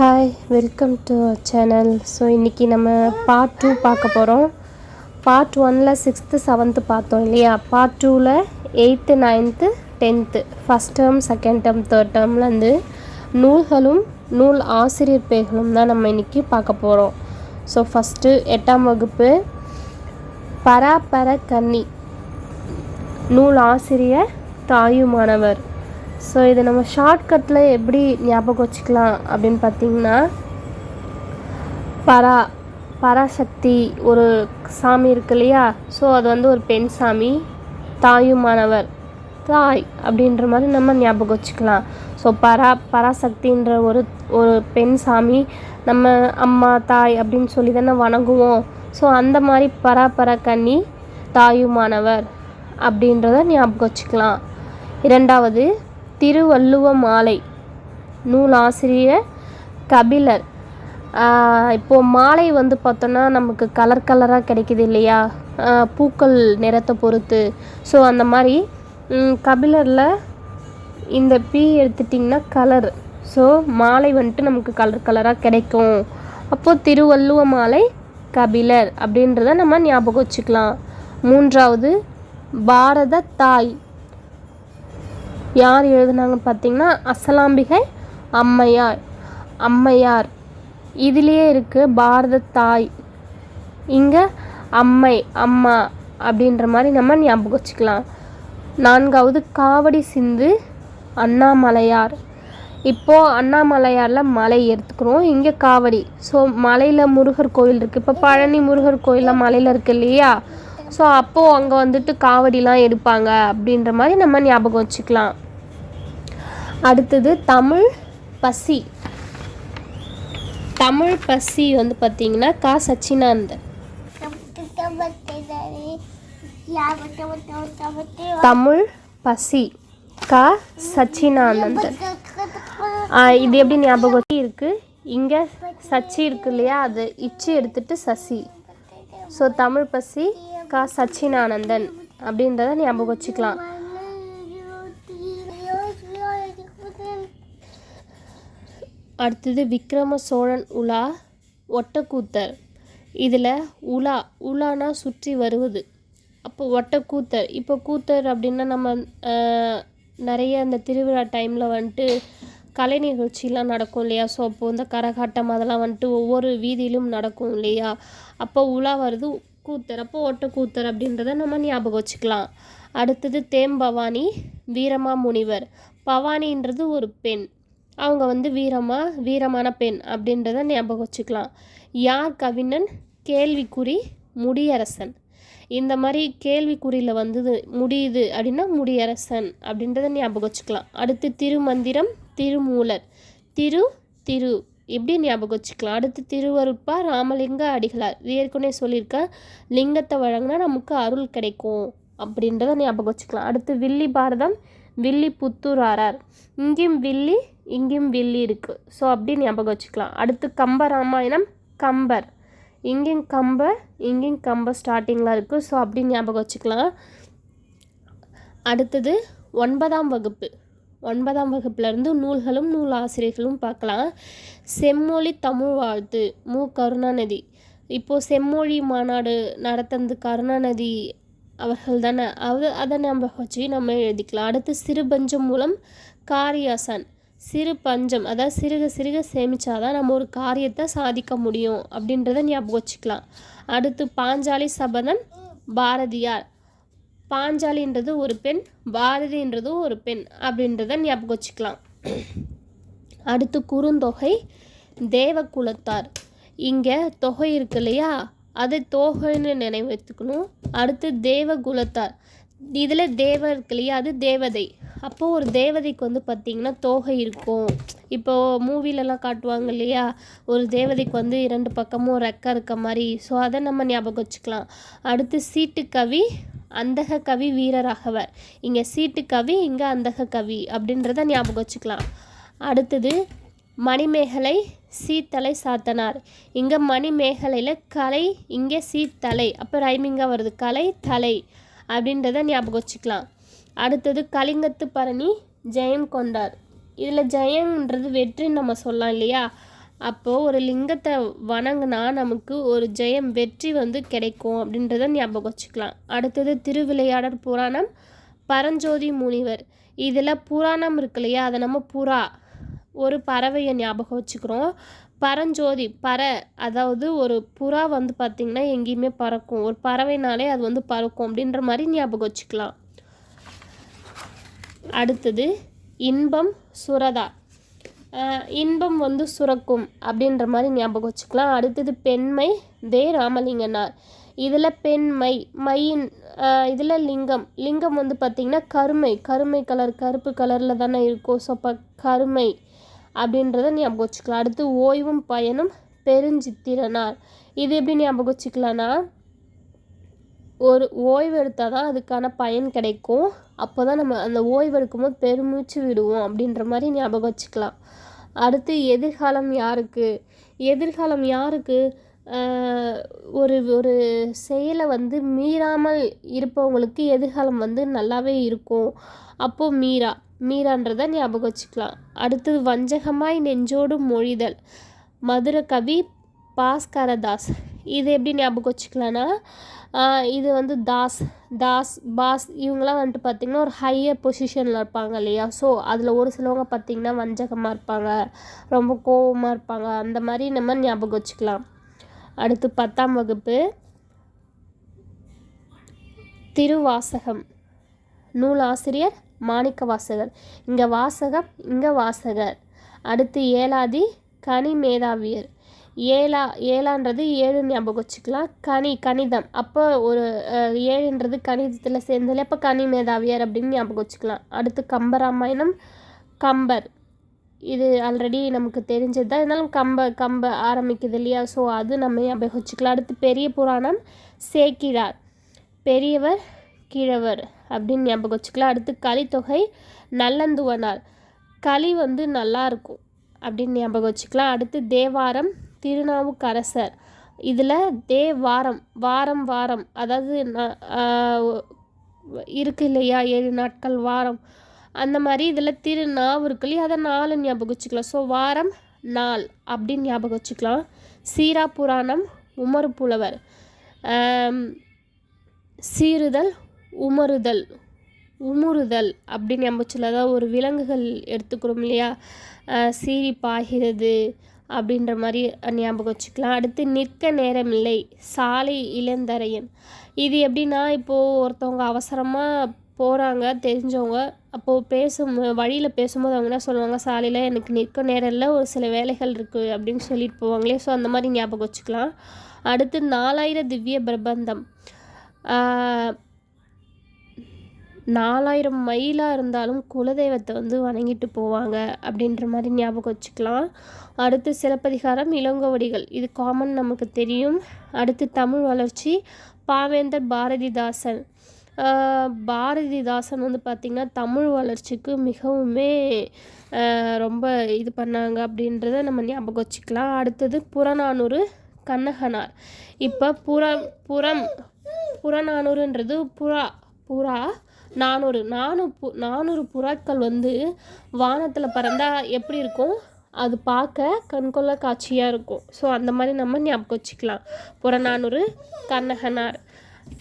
Hi welcome to channel so இன்றைக்கி நம்ம part two பார்க்க போகிறோம் பார்ட் ஒனில் சிக்ஸ்த்து செவன்த்து பார்த்தோம் இல்லையா? பார்ட் டூவில் eighth ninth tenth first term second term third டேர்ம்லேருந்து நூல்களும் நூல் ஆசிரியர் பெயர்களும் தான் நம்ம இன்றைக்கி பார்க்க போகிறோம் ஸோ ஃபஸ்ட்டு எட்டாம் வகுப்பு பராபர கன்னி நூல் ஆசிரியர் தாயுமானவர். ஸோ இதை நம்ம ஷார்ட்கட்டில் எப்படி ஞாபகம் வச்சுக்கலாம் அப்படின்னு பார்த்தீங்கன்னா பரா பராசக்தி ஒரு சாமி இருக்கு இல்லையா? ஸோ அது வந்து ஒரு பெண் சாமி தாயுமானவர். தாய் அப்படின்ற மாதிரி நம்ம ஞாபகம் வச்சுக்கலாம். ஸோ பரா பராசக்தின்ற ஒரு ஒரு பெண் சாமி நம்ம அம்மா தாய் அப்படின்னு சொல்லி தானே வணங்குவோம். ஸோ அந்த மாதிரி பராபர கன்னி தாயுமானவர் அப்படின்றத ஞாபகம் வச்சுக்கலாம். இரண்டாவது திருவள்ளுவ மாலை நூலாசிரியர் கபிலர். இப்போது மாலை வந்து பார்த்தோன்னா நமக்கு கலர் கலராக கிடைக்குது இல்லையா? பூக்கள் நிறத்தை பொறுத்து. ஸோ அந்த மாதிரி கபிலரில் இந்த பி எடுத்துட்டிங்கன்னா கலர் ஸோ மாலை வந்துட்டு நமக்கு கலர் கலராக கிடைக்கும். அப்போது திருவள்ளுவ மாலை கபிலர் அப்படின்றத நம்ம ஞாபகம் வச்சுக்கலாம். மூன்றாவது பாரத தாய். யார் எழுதுனாங்கன்னு பார்த்தீங்கன்னா அசலாம்பிகை அம்மையார். அம்மையார். இதுலேயே இருக்குது பாரத தாய். இங்கே அம்மை அம்மா அப்படின்ற மாதிரி நம்ம ஞாபகம் வச்சுக்கலாம். நான்காவது காவடி சிந்து அண்ணாமலையார். இப்போது அண்ணாமலையாரில் மலை எடுத்துக்கிறோம் இங்கே காவடி. ஸோ மலையில் முருகர் கோயில் இருக்குது இப்போ பழனி முருகர் கோயிலில் மலையில் இருக்கு இல்லையா? ஸோ அப்போது அங்கே வந்துட்டு காவடிலாம் எடுப்பாங்க அப்படின்ற மாதிரி நம்ம ஞாபகம் வச்சுக்கலாம். அடுத்தது தமிழ் பசி. தமிழ் பசி வந்து பார்த்தீங்கன்னா கா சச்சினாந்தன். தமிழ் பசி கா சச்சினானந்தன். இது எப்படி ஞாபகம் வச்சு இருக்கு? இங்கே சச்சி இருக்கு இல்லையா? அது இச்சு எடுத்துட்டு சசி. ஸோ தமிழ் பசி கா சச்சினானந்தன் அப்படின்றத ஞாபகம் வச்சுக்கலாம். அடுத்தது விக்ரம சோழன் உலா ஒட்டக்கூத்தர். இதில் உலா உலானா சுற்றி வருவது. அப்போ ஒட்டக்கூத்தர் இப்போ கூத்தர் அப்படின்னா நம்ம நிறைய அந்த திருவிழா டைமில் வந்துட்டு கலை நிகழ்ச்சிலாம் நடக்கும் இல்லையா? ஸோ அப்போது இந்த கரகாட்டம் அதெல்லாம் வந்துட்டு ஒவ்வொரு வீதியிலும் நடக்கும் இல்லையா? அப்போ உலா வருது கூத்தர் அப்போ ஒட்டக்கூத்தர் அப்படின்றத நம்ம ஞாபகம் வச்சுக்கலாம். அடுத்தது தேம்பவானி வீரமா முனிவர். பவானின்றது ஒரு பெண். அவங்க வந்து வீரமா வீரமான பெண் அப்படின்றத ஞாபகம் வச்சுக்கலாம். யார் கவினன் கேள்விக்குறி முடியரசன். இந்த மாதிரி கேள்விக்குறியில் வந்தது முடியுது அப்படின்னா முடியரசன் அப்படின்றத ஞாபகம் வச்சுக்கலாம். அடுத்து திருமந்திரம் திருமூலர். திரு திரு. இப்படி ஞாபகம் வச்சுக்கலாம். அடுத்து திருவருட்பா ராமலிங்க அடிகளார். இது ஏற்கனவே சொல்லியிருக்க லிங்கத்தை வழங்கினா நமக்கு அருள் கிடைக்கும் அப்படின்றத ஞாபகம் வச்சுக்கலாம். அடுத்து வில்லி பாரதம் வில்லி புத்தூர் இங்கேயும் வில்லி இங்கேயும் வில்லி இருக்குது ஸோ அப்படி ஞாபகம் வச்சுக்கலாம். அடுத்து கம்ப ராமாயணம் கம்பர். இங்கேயும் கம்ப இங்கேயும் கம்ப ஸ்டார்டிங்கில் இருக்குது ஸோ அப்படி ஞாபகம் வச்சுக்கலாம். அடுத்தது ஒன்பதாம் வகுப்பு. ஒன்பதாம் வகுப்புலேருந்து நூல்களும் நூல் ஆசிரியர்களும் பார்க்கலாம். செம்மொழி தமிழ் வாழ்த்து. மு. கருணாநிதி. இப்போது செம்மொழி மாநாடு நடத்துனது கருணாநிதி அவர்கள் தானே. அது அதை நம்ம வச்சு நம்ம எழுதிக்கலாம். அடுத்து சிறுபஞ்சம் மூலம் காரியாசன். சிறு பஞ்சம் அதாவது சிறுக சிறுக சேமித்தாதான் நம்ம ஒரு காரியத்தை சாதிக்க முடியும் அப்படின்றத ஞாபகம் வச்சுக்கலாம். அடுத்து பாஞ்சாலி சபதம் பாரதியார். பாஞ்சாலின்றது ஒரு பெண் பாரதின்றதும் ஒரு பெண் அப்படின்றத ஞாபகம் வச்சுக்கலாம். அடுத்து குறுந்தொகை தேவகுலத்தார். இங்கே தொகை இருக்கு இல்லையா? அது தொகைன்னு நினைவு வைத்துக்கணும். அடுத்து தேவகுலத்தார். இதில் தேவ இருக்கு இல்லையா? அது தேவதை. அப்போது ஒரு தேவதைக்கு வந்து பார்த்திங்கன்னா தோகை இருக்கும். இப்போது மூவிலலாம் காட்டுவாங்க இல்லையா? ஒரு தேவதைக்கு வந்து இரண்டு பக்கமும் ரெக்கை இருக்க மாதிரி. ஸோ அதை நம்ம ஞாபகம் வச்சுக்கலாம். அடுத்து சீட்டு கவி அந்தக கவி வீரராகவர் இங்கே சீட்டு கவி இங்கே அந்தக கவி அப்படின்றத ஞாபகம் வச்சுக்கலாம். அடுத்தது மணிமேகலை சீத்தலை சாத்தனார். இங்கே மணிமேகலையில் கலை இங்கே சீத்தலை. அப்போ ரைமிங்காக வருது. கலை தலை அப்படின்றத ஞாபகம் வச்சுக்கலாம். அடுத்தது கலிங்கத்து பரணி ஜெயம் கொண்டார். இதில் ஜெயம்ன்றது வெற்றின்னு நம்ம சொல்லலாம் இல்லையா? அப்போது ஒரு லிங்கத்தை வணங்கினா நமக்கு ஒரு ஜெயம் வெற்றி வந்து கிடைக்கும் அப்படின்றத ஞாபகம் வச்சுக்கலாம். அடுத்தது திருவிளையாடற் புராணம் பரஞ்சோதி முனிவர். இதில் புராணம் இருக்கு இல்லையா? அதை நம்ம புறா ஒரு பறவையை ஞாபகம் வச்சுக்கிறோம். பரஞ்சோதி பற அதாவது ஒரு புறா வந்து பார்த்திங்கன்னா எங்கேயுமே பறக்கும். ஒரு பறவைனாலே அது வந்து பறக்கும் அப்படின்ற மாதிரி ஞாபகம் வச்சுக்கலாம். அடுத்தது இன்பம் சுரதா. இன்பம் வந்து சுரக்கும் அப்படின்ற மாதிரி ஞாபகம் வச்சுக்கலாம். அடுத்தது பெண்மை தே ராமலிங்கனார். இதில் பெண்மை மையின் இதில் லிங்கம். லிங்கம் வந்து பார்த்திங்கன்னா கருமை கருமை கலர் கருப்பு கலரில் தானே இருக்கும். ஸோ அப்போ கருமை அப்படின்றத ஞாபகம் வச்சுக்கலாம். அடுத்து ஓய்வும் பயனும் பெருஞ்சித்திரனார். இது எப்படி ஞாபகம் வச்சுக்கலான்னா ஒரு ஓய்வு எடுத்தால் தான் அதுக்கான பயன் கிடைக்கும். அப்போ தான் நம்ம அந்த ஓய்வு எடுக்கும்போது பெருமூச்சு விடுவோம் அப்படின்ற மாதிரி ஞாபகம் வச்சுக்கலாம். அடுத்து எதிர்காலம் யாருக்கு? எதிர்காலம் யாருக்கு? ஒரு ஒரு செயலை வந்து மீறாமல் இருப்பவங்களுக்கு எதிர்காலம் வந்து நல்லாவே இருக்கும். அப்போது மீரா மீரான்றதை ஞாபகம் வச்சுக்கலாம். அடுத்தது வஞ்சகமாய் நெஞ்சோடு மொழிதல். மதுர கவி பாஸ்கரதாஸ். இது எப்படி ஞாபகம் வச்சுக்கலான்னா இது வந்து தாஸ் தாஸ் பாஸ் இவங்கெல்லாம் வந்துட்டு பார்த்திங்கன்னா ஒரு ஹையர் பொசிஷனில் இருப்பாங்க இல்லையா? ஸோ அதில் ஒரு சிலவங்க பார்த்திங்கன்னா வஞ்சகமாக இருப்பாங்க ரொம்ப கோவமாக இருப்பாங்க. அந்த மாதிரி நம்ம ஞாபகம் வச்சுக்கலாம். அடுத்து பத்தாம் வகுப்பு. திருவாசகம். நூல் ஆசிரியர் மாணிக்க வாசகர் இங்கே வாசகம் இங்கே வாசகர். அடுத்து ஏலாதி கனி மேதாவியர் ஏழா ஏழான்றது ஏழு ஞாபகம் வச்சுக்கலாம். கனி கணிதம். அப்போ ஒரு ஏழுன்றது கணிதத்தில் சேர்ந்ததுல அப்போ கனி மேதாவியர் அப்படின்னு ஞாபகம் வச்சுக்கலாம். அடுத்து கம்பராமாயணம் கம்பர். இது ஆல்ரெடி நமக்கு தெரிஞ்சது தான். இருந்தாலும் கம்ப கம்ப ஆரம்பிக்குது இல்லையா? ஸோ அது நம்ம ஞாபகம் வச்சுக்கலாம். அடுத்து பெரிய புராணம் சேக்கிழார். பெரியவர் கிழவர் அப்படின்னு ஞாபகம் வச்சுக்கலாம். அடுத்து கலித்தொகை நல்லந்துவனார். களி வந்து நல்லாயிருக்கும் அப்படின்னு ஞாபகம் வச்சுக்கலாம். அடுத்து தேவாரம் திருநாவுக்கரசர். இதில் தே வாரம் வாரம் வாரம். அதாவது இருக்கு இல்லையா? ஏழு நாட்கள் வாரம். அந்த மாதிரி இதில் திருநாவு இருக்கு இல்லையா? அதை நாலு ஞாபகம் வச்சுக்கலாம். ஸோ வாரம் நாள் அப்படின்னு ஞாபகம் வச்சுக்கலாம். சீரா புராணம் உமர் புலவர். சீறுதல் உமறுதல் உமுறுதல் அப்படின்னு ஞாபகம் வச்சுக்கலாம். அதாவது ஒரு விலங்குகள் எடுத்துக்கிறோம் இல்லையா? சீரி பாய்கிறது அப்படின்ற மாதிரி ஞாபகம் வச்சுக்கலாம். அடுத்து நிற்க நேரமில்லை. சாலை இளந்தரையன். இது எப்படின்னா இப்போது ஒருத்தவங்க அவசரமாக போகிறாங்க தெரிஞ்சவங்க அப்போது பேசும் வழியில் பேசும்போது அவங்க என்ன சொல்லுவாங்க? சாலையில் எனக்கு நிற்க நேரம் இல்லை. ஒரு சில வேலைகள் இருக்குது அப்படின்னு சொல்லிட்டு போவாங்களே. ஸோ அந்த மாதிரி ஞாபகம் வச்சுக்கலாம். அடுத்து நாலாயிரம் திவ்ய பிரபந்தம். நாலாயிரம் மைலாக இருந்தாலும் குலதெய்வத்தை வந்து வணங்கிட்டு போவாங்க அப்படின்ற மாதிரி ஞாபகம் வச்சுக்கலாம். அடுத்து சிலப்பதிகாரம் இளங்கோவடிகள். இது காமன் நமக்கு தெரியும். அடுத்து தமிழ் வளர்ச்சி பாவேந்தர் பாரதிதாசன். பாரதிதாசன் வந்து பார்த்திங்கன்னா தமிழ் வளர்ச்சிக்கு மிகவுமே ரொம்ப இது பண்ணாங்க அப்படின்றத நம்ம ஞாபகம் வச்சுக்கலாம். அடுத்தது புறநானூறு கண்ணகனார். இப்போ புறம் புறம் புறநானூறுன்றது புறா புறா நானூறு நானூறு பு நானூறு புறாக்கள் வந்து வானத்தில் பறந்தால் எப்படி இருக்கும்? அது பார்க்க கண்கொள்ள காட்சியாக இருக்கும். ஸோ அந்த மாதிரி நம்ம ஞாபகம் வச்சுக்கலாம். புறநானூறு கண்ணகனார்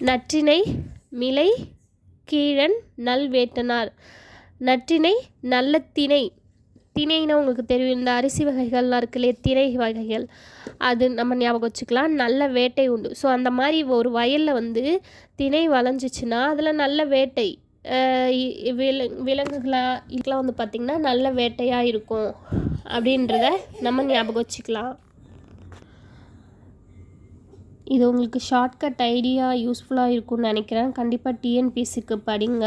நற்றினை மிலை கீழன் நல்வேட்டனார் நற்றினை நல்ல திணை. திணைன்னா உங்களுக்கு தெரியும். இந்த அரிசி வகைகள்லாம் இருக்குல்லையே திணை வகைகள். அது நம்ம ஞாபகம் வச்சுக்கலாம். நல்ல வேட்டை உண்டு. ஸோ அந்த மாதிரி ஒரு வயலில் வந்து திணை வளைஞ்சிச்சின்னா அதில் நல்ல வேட்டை வில விலங்குகளாக இதுக்கெலாம் வந்து பார்த்திங்கன்னா நல்ல வேட்டையாக இருக்கும் அப்படின்றத நம்ம ஞாபகம் வச்சுக்கலாம். இது உங்களுக்கு ஷார்ட்கட் ஐடியா யூஸ்ஃபுல்லாக இருக்கும்னு நினைக்கிறேன். கண்டிப்பாக டிஎன்பிசிக்கு படிங்க.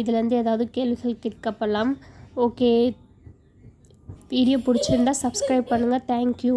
இதுலேருந்து ஏதாவது கேள்விகள் கேட்கப்படலாம். ஓகே வீடியோ பிடிச்சிருந்தா சப்ஸ்கிரைப் பண்ணுங்கள் தேங்க்யூ